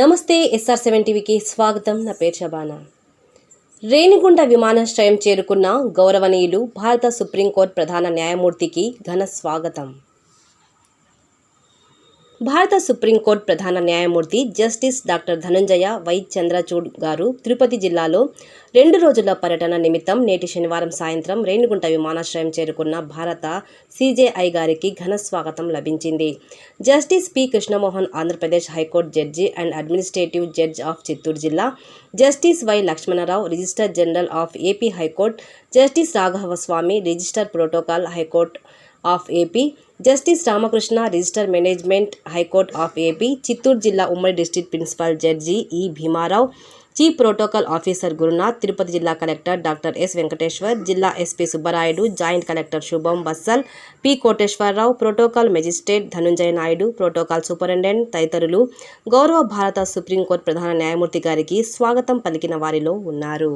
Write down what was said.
నమస్తే SR seven టీవీకి స్వాగతం. నా పేరు షబానా రేణిగుంట విమానాశ్రయం చేరుకున్న గౌరవనీయులు భారత సుప్రీంకోర్టు ప్రధాన న్యాయమూర్తికి ఘన స్వాగతం. భారత సుప్రీంకోర్టు ప్రధాన న్యాయమూర్తి justice doctor Dhananjaya Y Chandrachud garu Tirupati జిల్లాలో రెండు రోజుల పర్యటన నిమిత్తం నేటి శనివారం సాయంత్రం రేణిగుంట విమానాశ్రయం చేరుకున్న భారత సీజేఐ గారికి ఘన స్వాగతం లభించింది. Justice P. Krishnamohan Andhra Pradesh High Court judge and administrative judge of Chittoor జిల్లా justice Y Lakshmana Rao register general of AP High Court justice Raghavaswamy register protocol High Court of AP justice Ramakrishna register management High Court of AP Chittoor జిల్లా ఉమ్మడి district principal judge E Bhimarao chief protocol officer Gurunath Tirupati జిల్లా collector doctor yes Venkateshwar జిల్లా SP Subbarayudu joint collector Shubham Bansal P Koteswararao protocol magistrate Dhanunjaya Naidu protocol superintendent తదితరులు గౌరవ భారత supreme court ప్రధాన న్యాయమూర్తి గారికి స్వాగతం పలికిన వారిలో ఉన్నారు.